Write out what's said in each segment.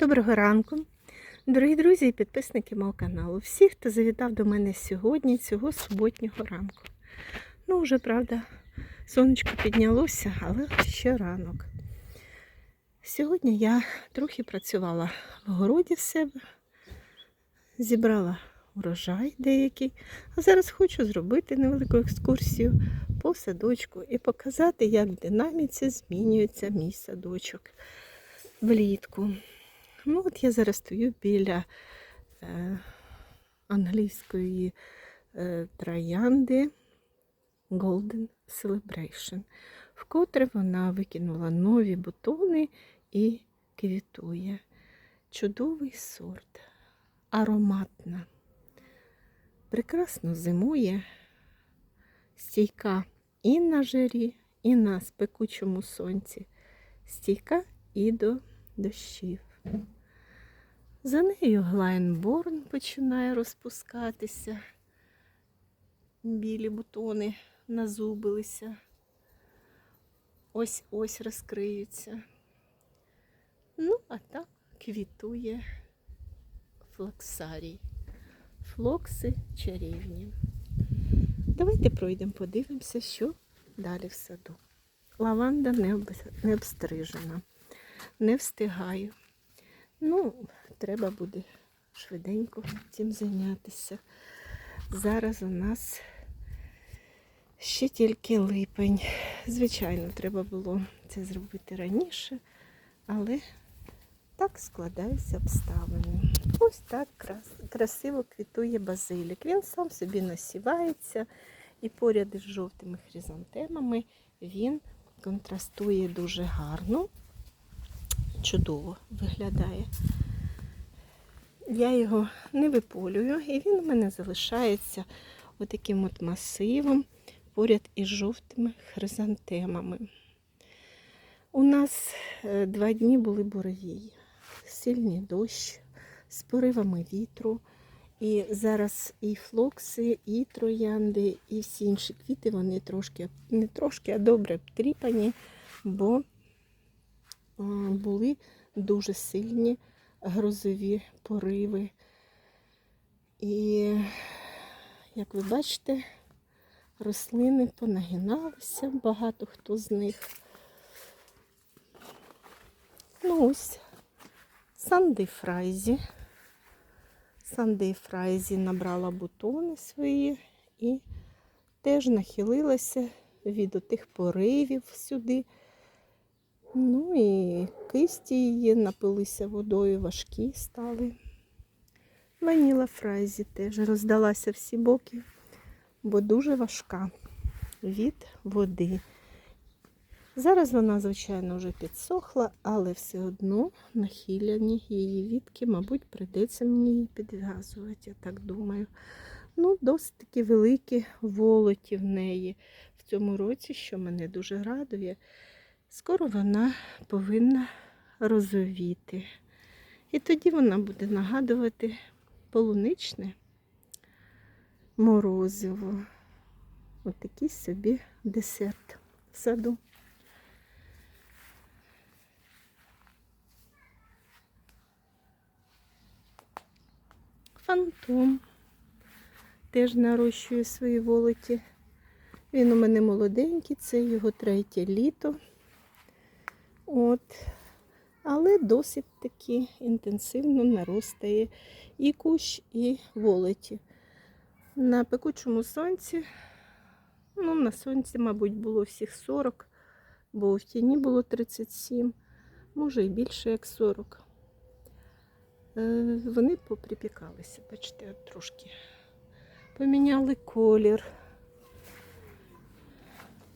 Доброго ранку, дорогі друзі і підписники мого каналу. Всі, хто завітав до мене сьогодні, цього суботнього ранку. Ну, вже, правда, сонечко піднялося, але ще ранок. Сьогодні я трохи працювала в городі в себе, зібрала урожай деякий, а зараз хочу зробити невелику екскурсію по садочку і показати, як в динаміці змінюється мій садочок влітку. Ну, от я зараз стою біля е, англійської е, троянди Golden Celebration, вкотре вона викинула нові бутони і квітує. Чудовий сорт, ароматна, прекрасно зимує, стійка і на жарі, і на спекучому сонці, стійка і до дощів. За нею Глайнборн починає розпускатися. Білі бутони назубилися. Ось ось розкриються. Ну, а так квітує флоксарій. Флокси чарівні. Давайте пройдемо, подивимося, що далі в саду. Лаванда не обстрижена. Не встигаю. Ну, треба буде швиденько цим зайнятися. Зараз у нас ще тільки липень. Звичайно, треба було це зробити раніше, але так складаються обставини. Ось так крас- красиво квітує базилік. Він сам собі насівається і поряд із жовтими хризантемами він контрастує дуже гарно чудово виглядає. Я його не виполюю, і він у мене залишається отаким от масивом поряд із жовтими хризантемами. У нас е, два дні були буревії, сильний дощ з поривами вітру. І зараз і флокси, і троянди, і всі інші квіти, вони трошки, не трошки, а добре обтріпані, бо були дуже сильні грозові пориви. І, як ви бачите, рослини понагиналися, багато хто з них. Ну ось, Санди Фрайзі. Санди Фрайзі набрала бутони свої і теж нахилилася від тих поривів сюди. Ну і кисті її напилися водою, важкі стали. Ваніла Фрайзі теж роздалася всі боки, бо дуже важка від води. Зараз вона, звичайно, вже підсохла, але все одно нахиляні її вітки, мабуть, прийдеться мені її підв'язувати, я так думаю. Ну, досить таки великі волоті в неї в цьому році, що мене дуже радує. Скоро вона повинна розовіти. І тоді вона буде нагадувати полуничне морозиво. Отакий собі десерт в саду. Фантом теж нарощує свої волоті. Він у мене молоденький, це його третє літо. От. Але досить таки інтенсивно наростає і кущ, і волоті. На пекучому сонці, ну, на сонці, мабуть, було всіх 40, бо в тіні було 37, може і більше як 40. Е, Вони поприпікалися, бачите, от трошки поміняли колір.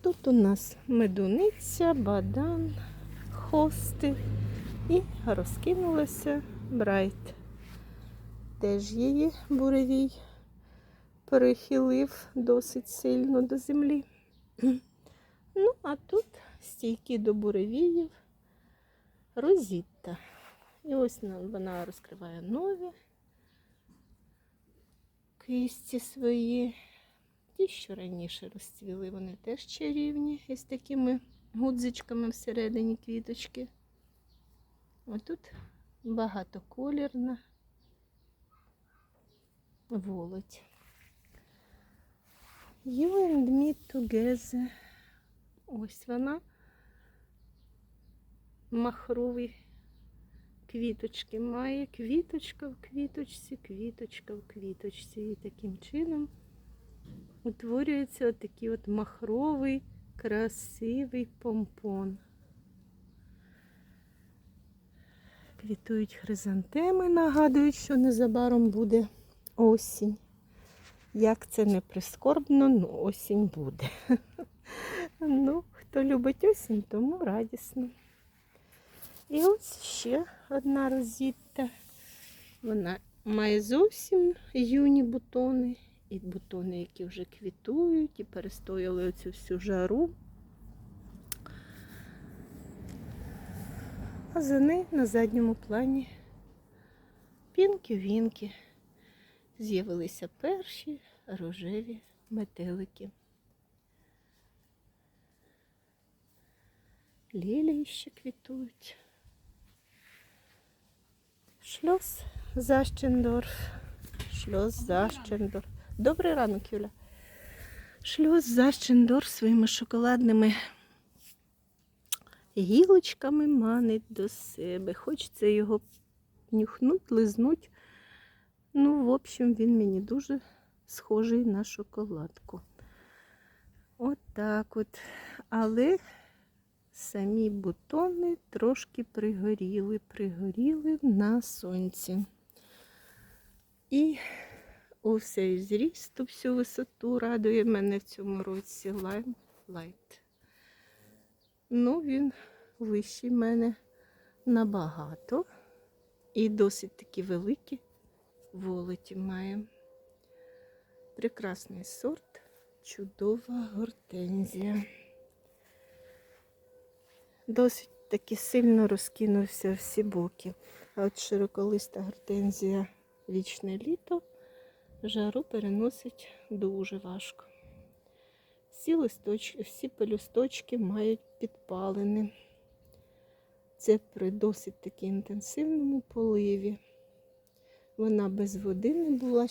Тут у нас медуниця, бадан, хости і розкинулася брайт. Теж її буревій перехилив досить сильно до землі. Ну, а тут стійкі до буревіїв розітта. І ось вона розкриває нові кисті свої. Ті, що раніше розцвіли, вони теж чарівні із такими гудзичками всередині квіточки. Отут багатоколірна волоть. You and me together. Ось вона. Махрові квіточки має. Квіточка в квіточці, квіточка в квіточці. І таким чином утворюється отакий от махровий, красивий помпон. Квітують хризантеми, нагадують, що незабаром буде осінь. Як це не прискорбно, ну осінь буде. Ну, хто любить осінь, тому радісно. І ось ще одна розітта. Вона має зовсім юні бутони. І бутони, які вже квітують, і перестояли оцю всю жару. А за нею на задньому плані пінки-вінки. З'явилися перші рожеві метелики. Лілії ще квітують. Шльос Защендорф. Шльос Защендорф. Добрий ранок, Юля. Шльос Защендорф своїми шоколадними гілочками манить до себе. Хочеться його нюхнуть, лизнуть. Ну, в общем, він мені дуже схожий на шоколадку. От так от. Але самі бутони трошки пригоріли, пригоріли на сонці. І усе зрісту, всю висоту радує мене в цьому році Lime Light. Ну, він вищий мене набагато. І досить таки великі волоті має. Прекрасний сорт, чудова гортензія. Досить таки сильно розкинувся всі боки. А от широколиста гортензія вічне літо жару переносить дуже важко. Всі листочки, всі пелюсточки мають підпалини. Це при досить таки інтенсивному поливі. Вона без води не була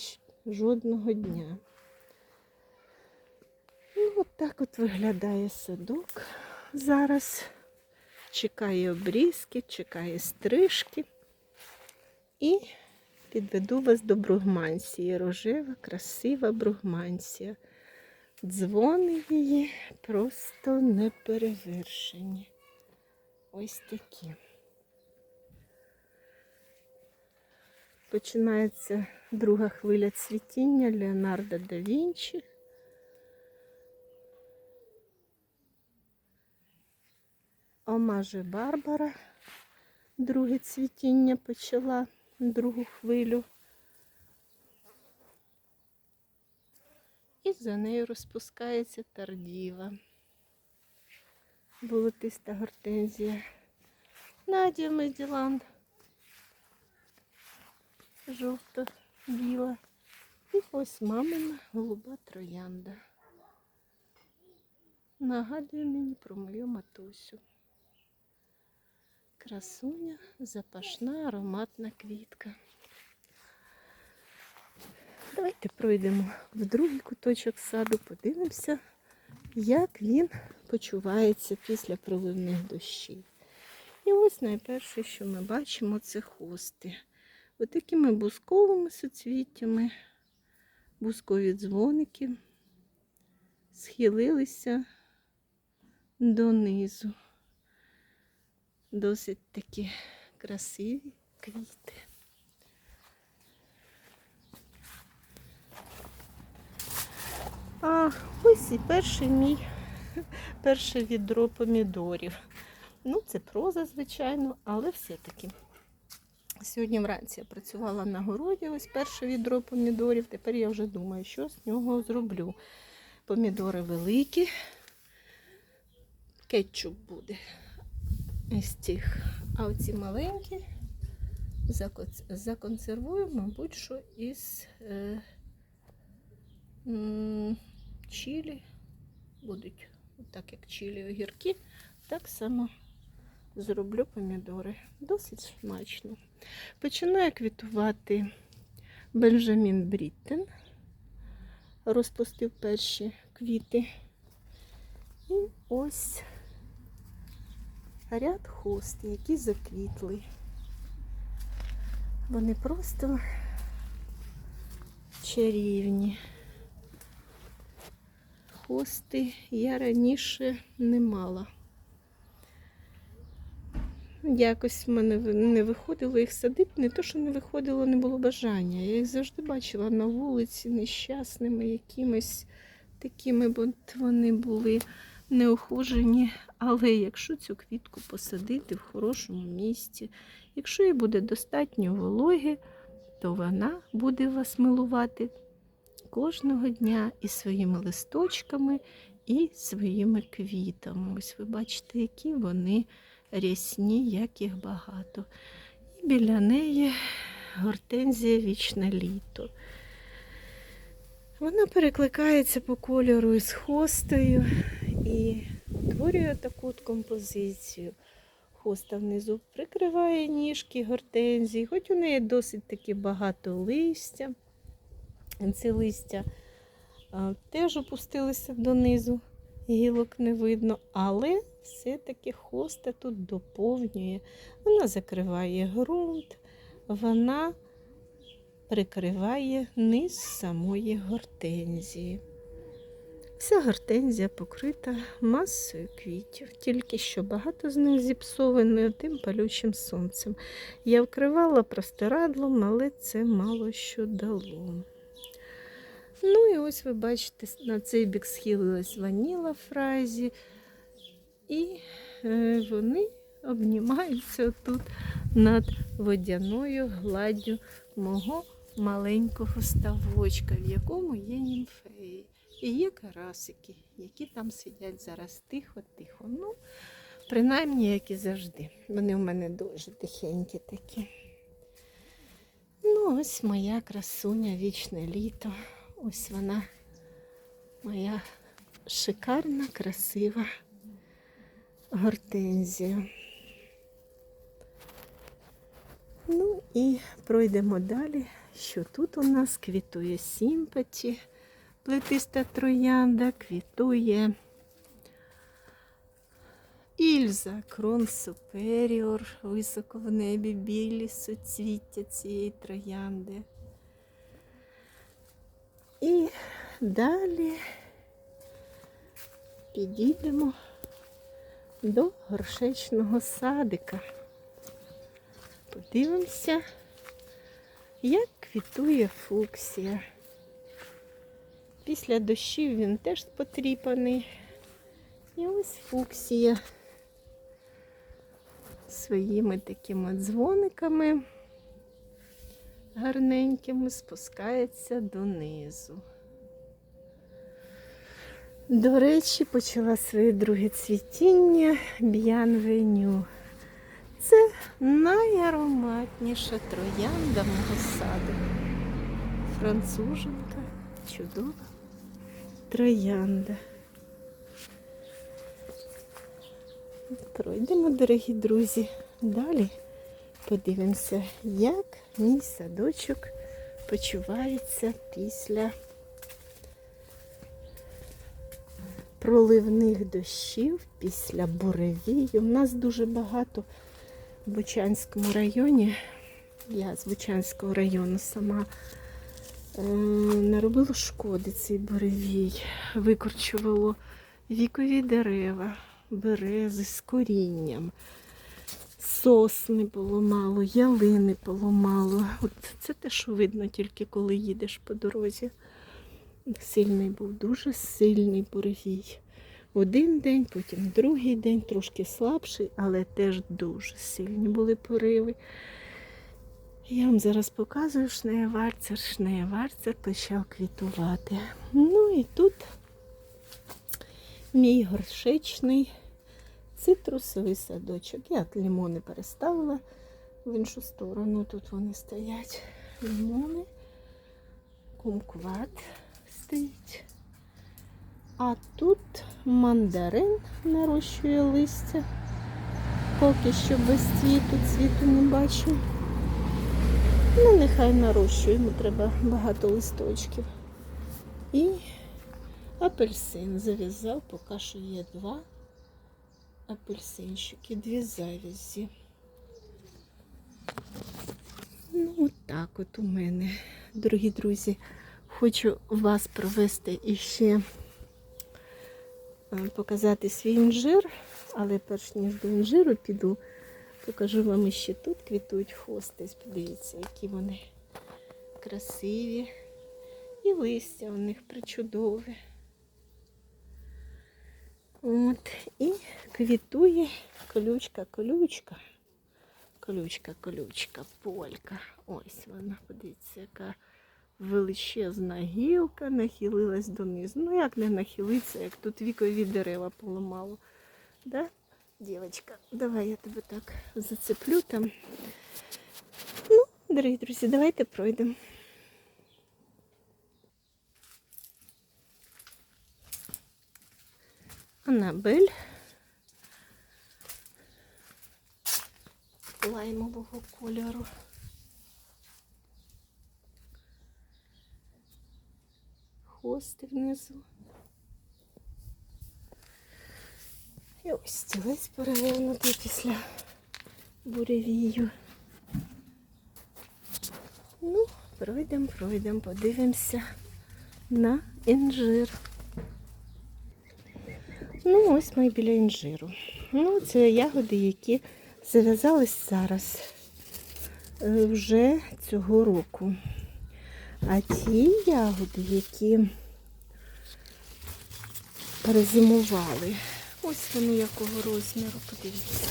жодного дня. Ну, от так от виглядає садок зараз. Чекає обрізки, чекає стрижки. І підведу вас до бругмансії. Рожева, красива бругмансія. Дзвони її просто неперевершені. Ось такі. Починається друга хвиля цвітіння Леонардо да Вінчі. Омаже Барбара. Друге цвітіння почала другу хвилю. І за нею розпускається тардіва. Болотиста гортензія. Надія Меділанд. Жовто-біла. І ось мамина голуба троянда. Нагадує мені про мою матусю. Красуня, запашна, ароматна квітка. Давайте пройдемо в другий куточок саду, подивимося, як він почувається після проливних дощів. І ось найперше, що ми бачимо, це хости. Ось такими бусковими суцвіттями, бускові дзвоники схилилися донизу. Досить такі красиві квіти. А ось і перший мій перше відро помідорів. Ну, це проза, звичайно, але все-таки. Сьогодні вранці я працювала на городі, ось перше відро помідорів. Тепер я вже думаю, що з нього зроблю. Помідори великі, кетчуп буде із. А оці маленькі законсервую, мабуть, що із е, чилі будуть, так як чилі огірки, так само зроблю помідори. Досить смачно. Починає квітувати Бенджамін Бріттен. Розпустив перші квіти. І ось ряд хост, які заквітли. Вони просто чарівні. Хости я раніше не мала. Якось в мене не виходило їх садити, не то, що не виходило, не було бажання. Я їх завжди бачила на вулиці нещасними, якимись такими, бо вони були неохожені. Але якщо цю квітку посадити в хорошому місці, якщо їй буде достатньо вологи, то вона буде вас милувати кожного дня і своїми листочками, і своїми квітами. Ось ви бачите, які вони рясні, як їх багато. І біля неї гортензія вічне літо. Вона перекликається по кольору із хостою і утворює таку композицію. Хоста внизу прикриває ніжки гортензії, хоч у неї досить таки багато листя. Ці листя теж опустилися донизу, гілок не видно, але все-таки хоста тут доповнює. Вона закриває ґрунт, вона прикриває низ самої гортензії. Вся гортензія покрита масою квітів, тільки що багато з них зіпсовані тим палючим сонцем. Я вкривала простирадлом, але це мало що дало. Ну і ось ви бачите, на цей бік схилилась ваніла фразі, і е, вони обнімаються тут над водяною гладдю мого маленького ставочка, в якому є німфеї. І є карасики, які там сидять зараз тихо-тихо. Ну, принаймні, як і завжди. Вони в мене дуже тихенькі такі. Ну, ось моя красуня вічне літо. Ось вона, моя шикарна, красива гортензія. Ну і пройдемо далі, що тут у нас квітує сімпаті, плетиста троянда, квітує Ільза, крон суперіор, високо в небі білі суцвіття цієї троянди. І далі підійдемо до горшечного садика. Подивимося, як квітує фуксія. Після дощів він теж потріпаний. І ось фуксія своїми такими дзвониками гарненькими спускається донизу. До речі, почала своє друге цвітіння б'янвеню. Це найароматніша троянда мого саду. Француженка, чудова троянда. Пройдемо, дорогі друзі. Далі подивимося, як мій садочок почувається після проливних дощів, після буревію. У нас дуже багато в Бучанському районі. Я з Бучанського району сама е, наробила шкоди цей буревій, викорчувало вікові дерева, берези з корінням. Сосни було мало, ялини було мало. От це те, що видно тільки коли їдеш по дорозі. Сильний був, дуже сильний буревій. Один день, потім другий день, трошки слабший, але теж дуже сильні були пориви. Я вам зараз показую шнеєварцер. Шнеєварцер почав квітувати. Ну і тут мій горшечний цитрусовий садочок. Я от лимони переставила в іншу сторону. Тут вони стоять. Лимони, кумкват стоїть. А тут мандарин нарощує листя. поки що без цвіту, цвіту не бачу. Ну, нехай нарощує, йому треба багато листочків. І апельсин зав'язав, поки що є два апельсинчики, дві завязі. Ну, от так от у мене, дорогі друзі, хочу вас провести іще е, показати свій інжир, але перш ніж до інжиру піду, покажу вам іще тут квітують хости. Подивіться, які вони красиві. І листя у них причудове. От, і квітує колючка, колючка. Колючка, колючка, полька. Ось вона, подивіться, яка величезна гілка нахилилась донизу. Ну як не нахилиться, як тут вікові дерева поламало. Да? Дівочка, давай я тебе так зацеплю там. Ну, дорогі друзі, давайте пройдемо. Анабель лаймового кольору. Хвости внизу. І ось стілець перевернутий після буревію. Ну, пройдемо, пройдемо, подивимося на інжир. Ну, ось ми біля інжиру. Ну, це ягоди, які зав'язались зараз е, вже цього року. А ті ягоди, які перезимували, ось вони якого розміру, подивіться.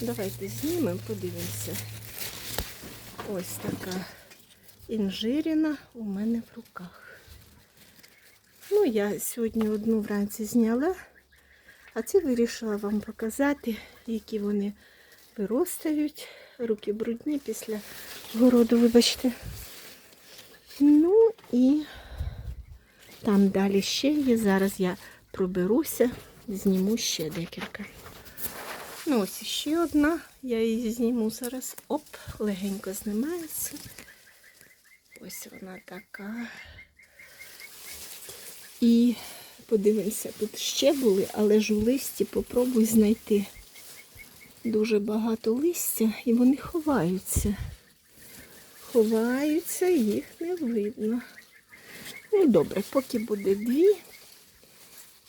Давайте знімемо, подивимося. Ось така інжиріна у мене в руках. Ну, я сьогодні одну вранці зняла, а це вирішила вам показати, які вони виростають. Руки брудні після городу, вибачте. Ну і там далі ще є. Зараз я проберуся, зніму ще декілька. Ну, ось ще одна. Я її зніму зараз. Оп, легенько знімається. Ось вона така. І подивимося, тут ще були, але ж у листі попробуй знайти дуже багато листя і вони ховаються. Ховаються, їх не видно. Ну добре, поки буде дві,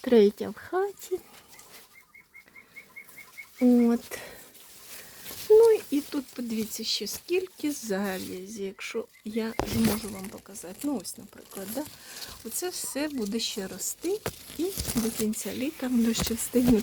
третя в хаті. От. Ну і тут подивіться ще скільки зав'язі, якщо я зможу вам показати. Ну ось, наприклад, да? оце все буде ще рости і до кінця літа воно ще встигне